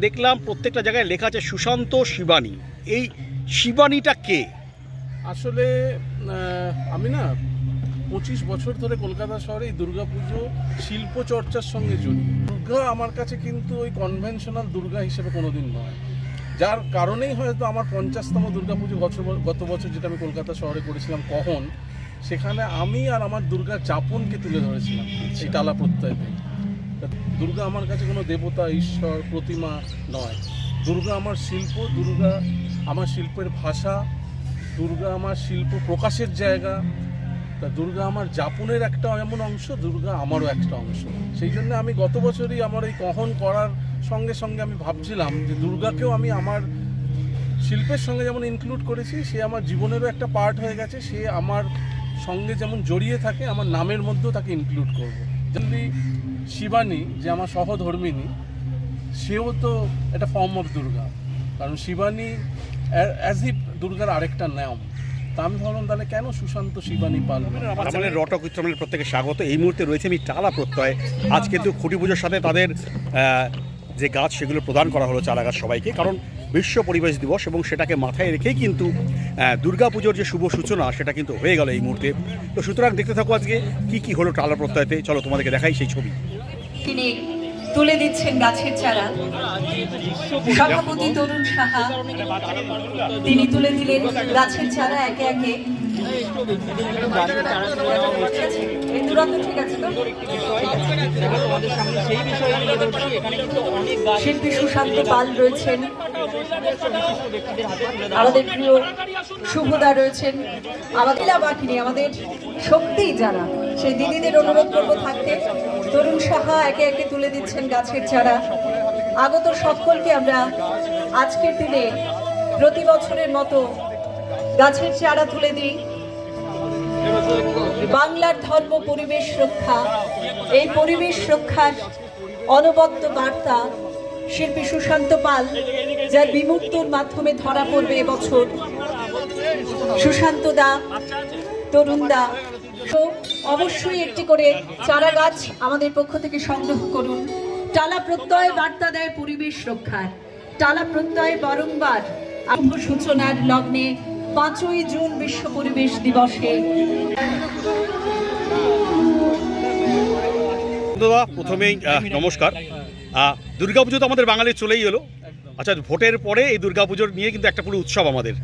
দেখলাম প্রত্যেকটা জায়গায় লেখা আছে সুশান্ত শিবানী। এই শিবানীটা কে? আসলে আমি না পঁচিশ বছর ধরে কলকাতা শহরে এই দুর্গাপুজো শিল্প চর্চার সঙ্গে জড়িত। দুর্গা আমার কাছে কিন্তু ওই কনভেনশনাল দুর্গা হিসেবে কোনোদিন নয়। যার কারণেই হয়তো আমার পঞ্চাশতম দুর্গাপুজো গত ব- গত বছর যেটা আমি কলকাতা শহরে করেছিলাম কখন সেখানে আমি আর আমার দুর্গা যাপনকে তুলে ধরেছিলাম এই টালা প্রত্যয়তে দুর্গা আমার কাছে কোনো দেবতা, ঈশ্বর, প্রতিমা নয়। দুর্গা আমার শিল্প, দুর্গা আমার শিল্পের ভাষা, দুর্গা আমার শিল্প প্রকাশের জায়গা। তা দুর্গা আমার যাপনের একটা এমন অংশ, দুর্গা আমারও একটা অংশ। সেই জন্য আমি গত বছরই আমার এই কহন করার সঙ্গে সঙ্গে আমি ভাবছিলাম যে দুর্গাকেও আমি আমার শিল্পের সঙ্গে যেমন ইনক্লুড করেছি, সে আমার জীবনেরও একটা পার্ট হয়ে গেছে, সে আমার সঙ্গে যেমন জড়িয়ে থাকে, আমার নামের মধ্যেও তাকে ইনক্লুড করব। যেমনি শিবানী যে আমার সহধর্মিনী, সেও তো একটা ফর্ম অফ দুর্গা। কারণ শিবানী অ্যাজ ইফ দুর্গার আরেকটা নাম। তা আমি ভাবলাম, তাহলে কেন সুশান্ত শিবানী পাল মানে রটক উচ্চারণের প্রত্যেকে স্বাগত। এই মুহূর্তে রয়েছে আমি টালা প্রত্যয়। আজ কিন্তু খুঁটি পুজোর সাথে তাদের যে গাছ, সেগুলো প্রদান করা হলো চারা গাছ সবাইকে। কারণ বিশ্ব পরিবেশ দিবস এবং সেটাকে মাথায় রেখেই কিন্তু দুর্গা দুর্গাপুজোর যে শুভ সূচনা, সেটা কিন্তু হয়ে গেল এই মুহূর্তে। তো সুতরাং দেখতে থাকো আজকে, কি কি হলো টালা প্রত্যয়তে? চলো তোমাদেরকে দেখাই সেই ছবি। তুলে দিচ্ছেন গাছের চারা। সভাপতি তরুণ সাহা, তিনি তুলে দিলেন গাছের চারা একে একে। শিল্পী সুশান্ত পাল রয়েছেন। আমাদের প্রিয় রয়েছেন। আমাদের আমাদের শক্তি যারা। সেই দিদিদের অনুরোধ করব থাকতে। তরুণ সাহা একে একে তুলে দিচ্ছেন গাছের চারা। আগত সকলকে আমরা আজকের দিনে প্রতি বছরের মতো গাছের চারা তুলে দিই। বাংলার ধর্ম পরিবেশ রক্ষা। এই পরিবেশ রক্ষার অনবদ্য বার্তা শিল্পী সুশান্ত পাল, যার বিমূর্তর মাধ্যমে ধরা পড়বে এবছর। সুশান্ত দা, তরুণ দা। অবশ্যই একটি করে চারা গাছ আমাদের পক্ষ থেকে সংগ্রহ করুন। টালা প্রত্যয় বার্তা দেয় পরিবেশ রক্ষার। টালা প্রত্যয় বারংবার সূচনার লগ্নে পাঁচই জুন বিশ্ব পরিবেশ দিবসে। প্রথমেই নমস্কার। দুর্গাপুজো তো আমাদের বাঙালির চলেই এলো। আচ্ছা ভোটের পরে এই দুর্গাপুজোর নিয়ে কিন্তু একটা পুরো উৎসব আমাদের।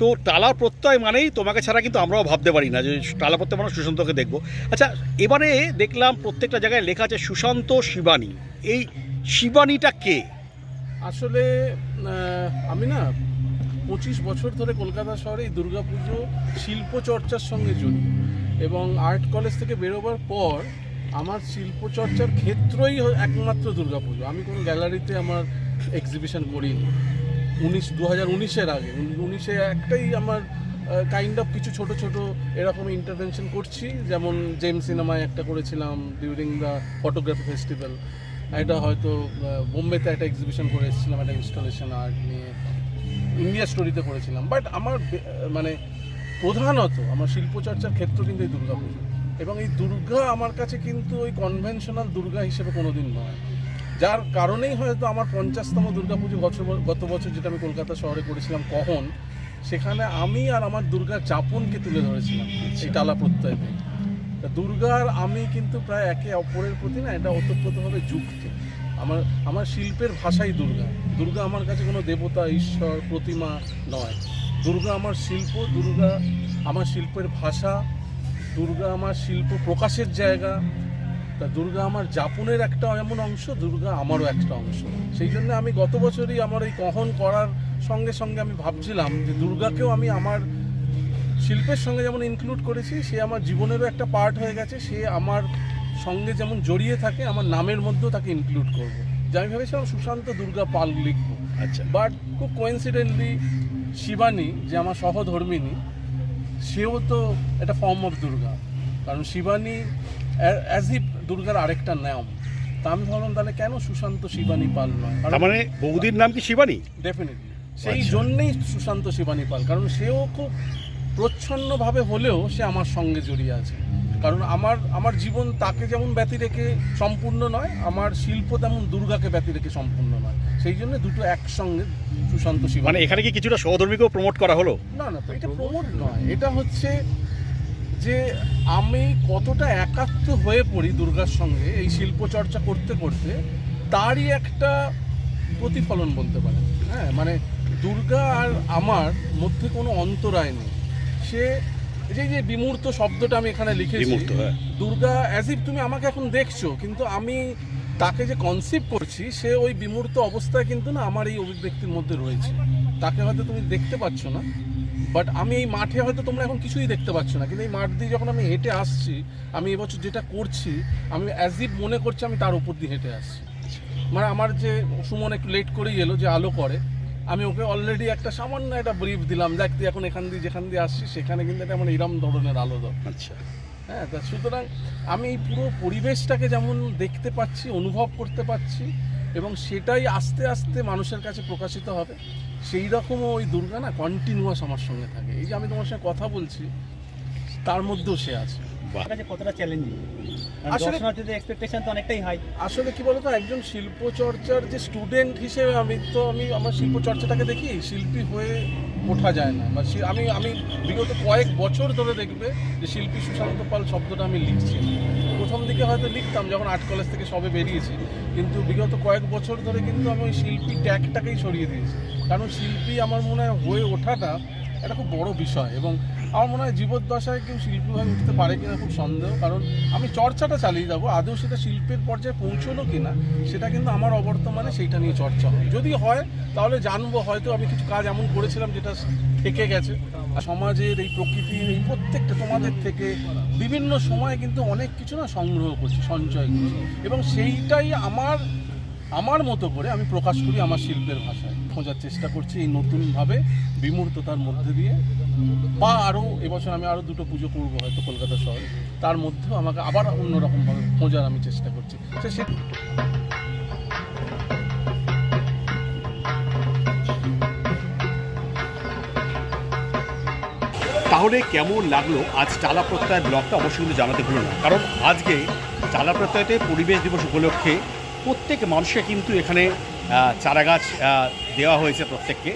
তো টালা প্রত্যয় মানেই তোমাকে ছাড়া কিন্তু আমরাও ভাবতে পারি না যে টালা প্রত্যয় মানে সুশান্তকে দেখব। আচ্ছা এবারে দেখলাম প্রত্যেকটা জায়গায় লেখা আছে সুশান্ত শিবানী। এই শিবানীটা কে? আসলে আমি না পঁচিশ বছর ধরে কলকাতা শহরে এই দুর্গাপুজো শিল্প চর্চার সঙ্গে জড়িত এবং আর্ট কলেজ থেকে বেরোবার পর আমার শিল্প চর্চার ক্ষেত্রই একমাত্র দুর্গাপুজো। আমি কোনো গ্যালারিতে আমার এক্সিবিশন করিনি। উনিশ দু হাজার উনিশের আগে। উনিশে একটাই আমার কাইন্ড অফ কিছু ছোট ছোট এরকম ইন্টারভেনশন করছি। যেমন জেম সিনেমায় একটা করেছিলাম ডিউরিং দ্য ফটোগ্রাফি ফেস্টিভ্যাল এটা হয়তো বোম্বেতে একটা এক্সিবিশন করে এসেছিলাম, একটা ইনস্টলেশন আর্ট নিয়ে। ইন্ডিয়া স্টোরিতে করেছিলাম। বাট আমার মানে প্রধানত আমার শিল্পচর্চার ক্ষেত্র কিন্তু এই দুর্গাপুজো। এবং এই দুর্গা আমার কাছে কিন্তু ওই কনভেনশনাল দুর্গা হিসেবে কোনোদিন নয়। যার কারণেই হয়তো আমার পঞ্চাশতম দুর্গাপুজো গত ব- গত বছর যেটা আমি কলকাতা শহরে করেছিলাম কখন সেখানে আমি আর আমার দুর্গার যাপনকে তুলে ধরেছিলাম এই টালা প্রত্যয়তে দুর্গার আমি কিন্তু প্রায় একে অপরের প্রতি না এটা ওতপ্রোতভাবে যুক্ত। আমার আমার শিল্পের ভাষাই দুর্গা। দুর্গা আমার কাছে কোনো দেবতা ঈশ্বর প্রতিমা নয়। দুর্গা আমার শিল্প দুর্গা আমার শিল্পের ভাষা দুর্গা আমার শিল্প প্রকাশের জায়গা তা দুর্গা আমার যাপনের একটা এমন অংশ দুর্গা আমারও একটা অংশ। সেই জন্য আমি গত বছরই আমার এই কহন করার সঙ্গে সঙ্গে আমি ভাবছিলাম যে দুর্গাকেও আমি আমার শিল্পের সঙ্গে যেমন ইনক্লুড করেছি সে আমার জীবনেরও একটা পার্ট হয়ে গেছে সে আমার সঙ্গে যেমন জড়িয়ে থাকে আমার নামের মধ্যেও তাকে ইনক্লুড করব। যে আমি ভেবেছিলাম সুশান্ত দুর্গা পাল লিখব। আচ্ছা। বাট খুব কোয়েন্সিডেন্টলি শিবানী যে আমার সহধর্মিনী সেও তো একটা ফর্ম অফ দুর্গা। কারণ শিবানী অ্যাজ ইফ দুর্গার আরেকটা নাম। তা আমি ভাবলাম তাহলে কেন সুশান্ত শিবানী পাল নয়? তার মানে বৌদির নাম কি শিবানী? ডেফিনেটলি সেই আচ্ছা। জন্যেই সুশান্ত শিবানী পাল কারণ সেও খুব প্রচ্ছন্নভাবে হলেও সে আমার সঙ্গে জড়িয়ে আছে। কারণ আমার আমার জীবন তাকে যেমন ব্যতি রেখে সম্পূর্ণ নয় আমার শিল্প তেমন দুর্গাকে ব্যতি রেখে সম্পূর্ণ নয়। সেই জন্য দুটো একসঙ্গে সুশান্ত শিব মানে এখানে কি কিছুটা সহধর্মীকেও প্রমোট করা হলো? না না এটা প্রমোট নয়। এটা হচ্ছে যে আমি কতটা একাত্ম হয়ে পড়ি দুর্গার সঙ্গে এই শিল্প চর্চা করতে করতে তারই একটা প্রতিফলন বলতে পারেন। হ্যাঁ মানে দুর্গা আর আমার মধ্যে কোনো অন্তরায় নেই। সে এই যে- যে বিমূর্ত শব্দটা আমি এখানে লিখেছি হ্যাঁ। দুর্গা অ্যাজ ইফ তুমি আমাকে এখন দেখছ কিন্তু আমি তাকে যে কনসিভ করছি সে ওই বিমূর্ত অবস্থায় কিন্তু না আমার এই অভিব্যক্তির মধ্যে রয়েছে। তাকে হয়তো তুমি দেখতে পাচ্ছ না। বাট আমি এই মাঠে হয়তো তোমরা এখন কিছুই দেখতে পাচ্ছ না। কিন্তু এই মাঠ দিয়ে যখন আমি হেঁটে আসছি আমি এবছর যেটা করছি আমি অ্যাজ ইফ মনে করছি আমি তার উপর দিয়ে হেঁটে আসছি। মানে আমার যে সুমন একটু লেট করেই এলো যে আলো করে আমি ওকে অলরেডি একটা সামান্য একটা ব্রিফ দিলাম দেখ তুই এখন এখান দিয়ে যেখান দিয়ে আসছিস সেখানে কিন্তু একটা আমার এরম ধরনের আলো দাও। আচ্ছা। হ্যাঁ তা সুতরাং আমি এই পুরো পরিবেশটাকে যেমন দেখতে পাচ্ছি অনুভব করতে পাচ্ছি এবং সেটাই আস্তে আস্তে মানুষের কাছে প্রকাশিত হবে। সেই রকম ওই দুর্গা না কন্টিনিউয়াস আমার সঙ্গে থাকে। এই যে আমি তোমার সঙ্গে কথা বলছি তার মধ্যেও সে আছে। কতটা চ্যালেঞ্জিং আসলে- এক্সপেকটেশন তো অনেকটাই হাই আসলে কি বলতো একজন শিল্প চর্চার যে স্টুডেন্ট হিসেবে আমি তো আমি আমার শিল্প চর্চাটাকে দেখি শিল্পী হয়ে ওঠা যায় না। বা শি- আমি আমি বিগত কয়েক বছর ধরে দেখবে যে শিল্পী সুশান্ত পাল শব্দটা আমি লিখছি। প্রথম দিকে হয়তো লিখতাম যখন আর্ট কলেজ থেকে সবে বেরিয়েছি। কিন্তু বিগত কয়েক বছর ধরে কিন্তু আমি ওই শিল্পী ট্যাগটাকেই সরিয়ে দিয়েছি। কারণ শিল্পী আমার মনে হয় হয়ে ওঠাটা এটা খুব বড় বিষয় এবং আমার মনে হয় জীবদ্দশায় কেউ শিল্পী হয়ে উঠতে পারে কিনা খুব সন্দেহ, কারণ আমি চর্চাটা চালিয়ে যাব, আদৌ সেটা শিল্পের পর্যায়ে পৌঁছলো কিনা, সেটা কিন্তু আমার অবর্তমানে সেইটা নিয়ে চর্চা হয় যদি হয়, তাহলে জানব, হয়তো আমি কিছু কাজ এমন করেছিলাম যেটা থেকে গেছে। আর সমাজের এই প্রকৃতির এই প্রত্যেকটা তোমাদের থেকে বিভিন্ন সময়ে কিন্তু অনেক কিছু না সংগ্রহ করছি, সঞ্চয় করছি। এবং সেইটাই আমার আমার মতো করে আমি প্রকাশ করি আমার শিল্পের ভাষায়। খোঁজার চেষ্টা করছি এই নতুনভাবে বিমূর্ততার মধ্যে দিয়ে। বা আরও এবছর আমি আরও দুটো পুজো করব হয়তো কলকাতা শহরে। তার মধ্যেও আমাকে আবার অন্যরকমভাবে খোঁজার আমি চেষ্টা করছি। সে তাহলে কেমন লাগল আজ চালা প্রত্যয়ের ব্লগটা? অবশ্যই কিন্তু জানাতে ভুলো না। কারণ আজকে চালা প্রত্যয়তে পরিবেশ দিবস উপলক্ষে প্রত্যেক মানুষকে কিন্তু এখানে চারা গাছ দেওয়া হয়েছে প্রত্যেককে।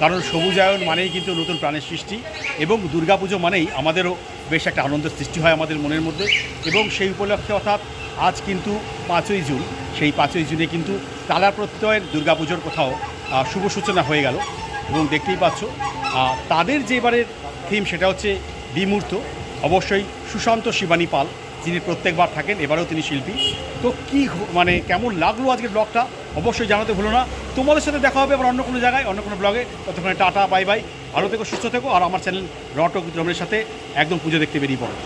কারণ সবুজায়ন মানেই কিন্তু নতুন প্রাণের সৃষ্টি এবং দুর্গাপুজো মানেই আমাদেরও বেশ একটা আনন্দের সৃষ্টি হয় আমাদের মনের মধ্যে এবং সেই উপলক্ষে অর্থাৎ আজ কিন্তু পাঁচই জুন, সেই পাঁচই জুনে কিন্তু তালা প্রত্যয়ের দুর্গাপুজোর কোথাও শুভ সূচনা হয়ে গেল এবং দেখতেই পাচ্ছ তাদের যে এবারের থিম সেটা হচ্ছে বিমূর্ত, অবশ্যই সুশান্ত শিবানী পাল যিনি প্রত্যেকবার থাকেন, এবারেও তিনি শিল্পী। তো কি মানে কেমন লাগল আজকের ব্লগটা অবশ্যই জানাতে ভুলো না। তোমাদের সাথে দেখা হবে আবার অন্য কোনো জায়গায়, অন্য কোনো ব্লগে। ততক্ষণে টাটা, বাই বাই। ভালো থেকো, সুস্থ থেকো। আর আমার চ্যানেল রটক রমের সাথে একদম পুজো দেখতে বেরিয়ে পড়ো।